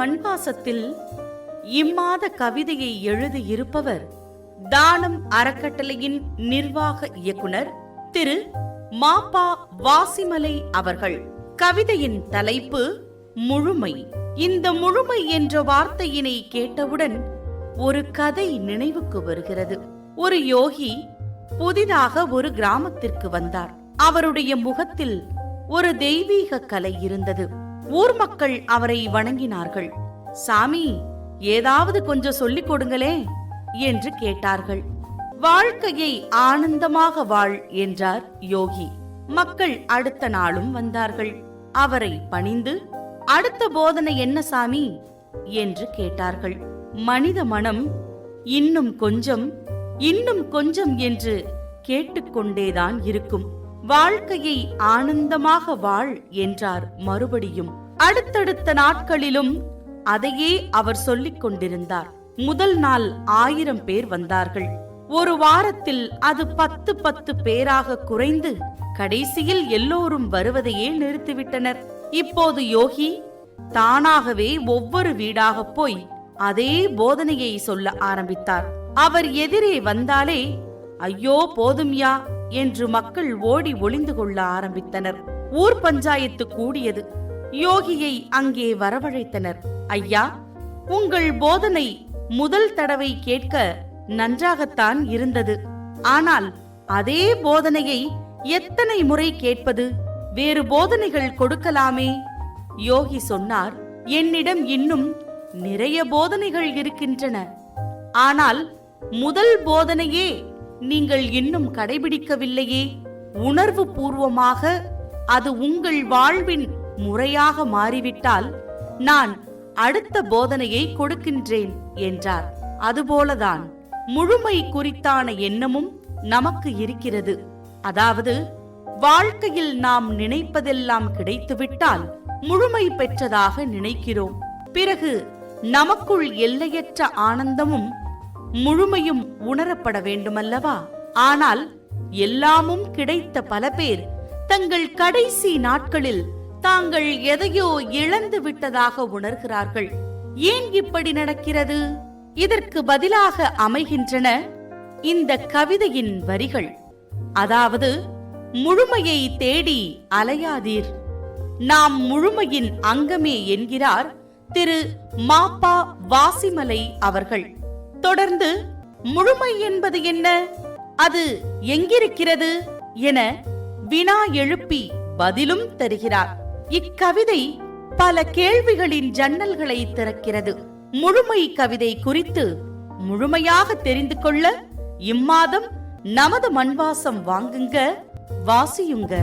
மண்பாசத்தில் இம்மாத கவிதையை எழுதியிருப்பவர் தானம் அறக்கட்டளையின் நிர்வாக இயக்குனர் திரு. மாப்பா வாசிமலை அவர்கள். கவிதையின் தலைப்பு முழுமை. இந்த முழுமை என்ற வார்த்தையினை கேட்டவுடன் ஒரு கதை நினைவுக்கு வருகிறது. ஒரு யோகி புதிதாக ஒரு கிராமத்திற்கு வந்தார். அவருடைய முகத்தில் ஒரு தெய்வீக கலை இருந்தது. ஊர் மக்கள் அவரை வணங்கினார்கள். சாமி ஏதாவது கொஞ்சம் சொல்லிக் கொடுங்களே என்று கேட்டார்கள். வாழ்க்கையை ஆனந்தமாக வாழ் என்றார் யோகி. மக்கள் அடுத்த நாளும் வந்தார்கள். அவரை பணிந்து அடுத்த போதனை என்ன சாமி? என்று கேட்டார்கள். மனித மனம் இன்னும் கொஞ்சம் இன்னும் கொஞ்சம் என்று கேட்டுக்கொண்டேதான் இருக்கும். வாழ்க்கையை ஆனந்தமாக வாழ் என்றார் மறுபடியும். அடுத்தடுத்த நாட்களிலும் அதையே அவர் சொல்லிக் கொண்டிருந்தார். முதல் நாள் ஆயிரம் பேர் வந்தார்கள். ஒரு வாரத்தில் அது பத்து பத்து பேராக குறைந்து கடைசியில் எல்லோரும் வருவதையே நிறுத்திவிட்டனர். இப்போது யோகி தானாகவே ஒவ்வொரு வீடாக போய் அதே போதனையை சொல்ல ஆரம்பித்தார். அவர் எதிரே வந்தாலே ஐயோ போதும்யா என்று மக்கள் ஓடி ஒளிந்து கொள்ள ஆரம்பித்தனர். ஊர் பஞ்சாயத்து கூடியது. யோகியை அங்கே வரவழைத்தனர். ஐயா உங்கள் போதனை முதல் தடவை கேட்க நன்றாகத்தான் இருந்தது. ஆனால் அதே போதனையை எத்தனை முறை கேட்பது? வேறு போதனைகள் கொடுக்கலாமே? யோகி சொன்னார். என்னிடம் இன்னும் நிறைய போதனைகள் இருக்கின்றன. ஆனால் முதல் போதனையே நீங்கள் இன்னும் கடைபிடிக்கவில்லையே. உணர்வு பூர்வமாக அது உங்கள் வாழ்வின் முறையாக மாறிவிட்டால் நான் அடுத்த போதனையை கொடுக்கின்றேன் என்றார். அதுபோலதான் முழுமை குறித்தான எண்ணமும் நமக்கு இருக்கிறது. அதாவது வாழ்க்கையில் நாம் நினைப்பதெல்லாம் கிடைத்துவிட்டால் முழுமை பெற்றதாக நினைக்கிறோம். பிறகு நமக்குள் எல்லையற்ற ஆனந்தமும் முழுமையும் உணரப்பட வேண்டுமல்லவா? ஆனால் எல்லாமும் கிடைத்த பல பேர் தங்கள் கடைசி நாட்களில் தாங்கள் எதையோ இழந்து விட்டதாக உணர்கிறார்கள். ஏன் இப்படி நடக்கிறது? இதற்கு பதிலாக அமைகின்றன இந்த கவிதையின் வரிகள். அதாவது முழுமையை தேடி அலையாதீர். நாம் முழுமையின் அங்கமே என்கிறார் திரு மாப்பா வாசிமலை அவர்கள். தொடர்ந்து முழுமை என்பது என்ன? அது எங்கிருக்கிறது? என வினா எழுப்பி பதிலும் தருகிறார். இக்கவிதை பல கேள்விகளின் ஜன்னல்களை திறக்கிறது. முழுமை கவிதை குறித்து முழுமையாக தெரிந்து கொள்ள இம்மாதம் நமது மண்வாசம் வாங்குங்க வாசியுங்க.